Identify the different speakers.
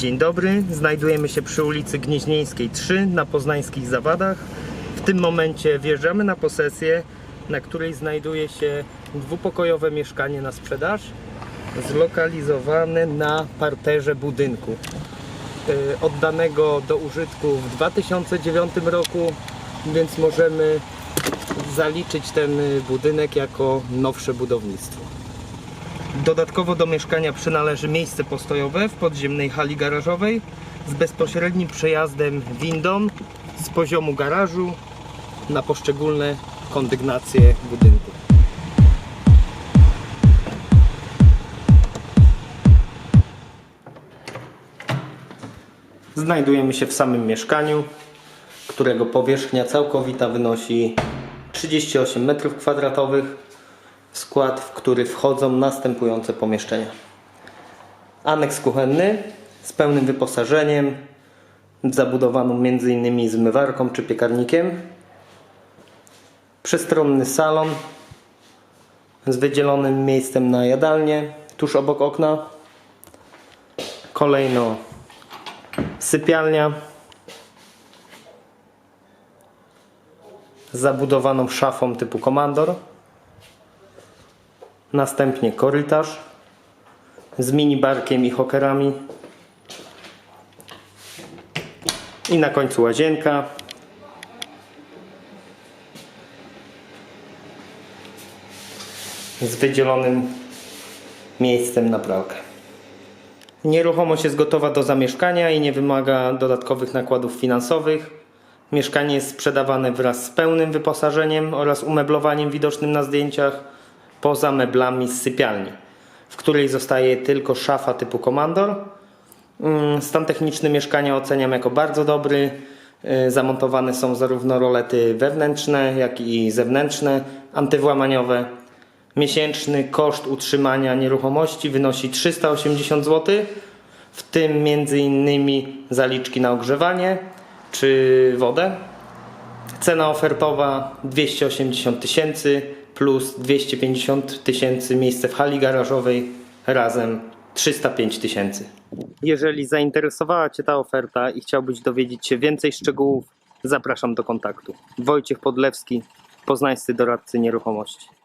Speaker 1: Dzień dobry, znajdujemy się przy ulicy Gnieźnieńskiej 3 na poznańskich Zawadach. W tym momencie wjeżdżamy na posesję, na której znajduje się dwupokojowe mieszkanie na sprzedaż, zlokalizowane na parterze budynku. Yy, Oddanego do użytku w 2009 roku, więc możemy zaliczyć ten budynek jako nowsze budownictwo. Dodatkowo do mieszkania przynależy miejsce postojowe w podziemnej hali garażowej z bezpośrednim przejazdem windą z poziomu garażu na poszczególne kondygnacje budynku. Znajdujemy się w samym mieszkaniu, którego powierzchnia całkowita wynosi 38 m2 w skład, w który wchodzą następujące pomieszczenia. Aneks kuchenny z pełnym wyposażeniem, zabudowaną m.in. zmywarką czy piekarnikiem. Przestronny salon z wydzielonym miejscem na jadalnię tuż obok okna. Kolejno sypialnia zabudowaną szafą typu komandor. Następnie korytarz z minibarkiem i hokerami. I na końcu łazienka. Z wydzielonym miejscem na pralkę. Nieruchomość jest gotowa do zamieszkania i nie wymaga dodatkowych nakładów finansowych. Mieszkanie jest sprzedawane wraz z pełnym wyposażeniem oraz umeblowaniem widocznym na zdjęciach, poza meblami z sypialni, w której zostaje tylko szafa typu komandor. Mm, Stan techniczny mieszkania oceniam jako bardzo dobry. Y, Zamontowane są zarówno rolety wewnętrzne, jak i zewnętrzne, antywłamaniowe. Miesięczny koszt utrzymania nieruchomości wynosi 380 zł, w tym m.in. zaliczki na ogrzewanie czy wodę. Cena ofertowa 280 tysięcy plus 250 tysięcy miejsce w hali garażowej razem 305 tysięcy. Jeżeli zainteresowała Cię ta oferta i chciałbyś dowiedzieć się więcej szczegółów, zapraszam do kontaktu. Wojciech Podlewski, poznańscy doradcy nieruchomości.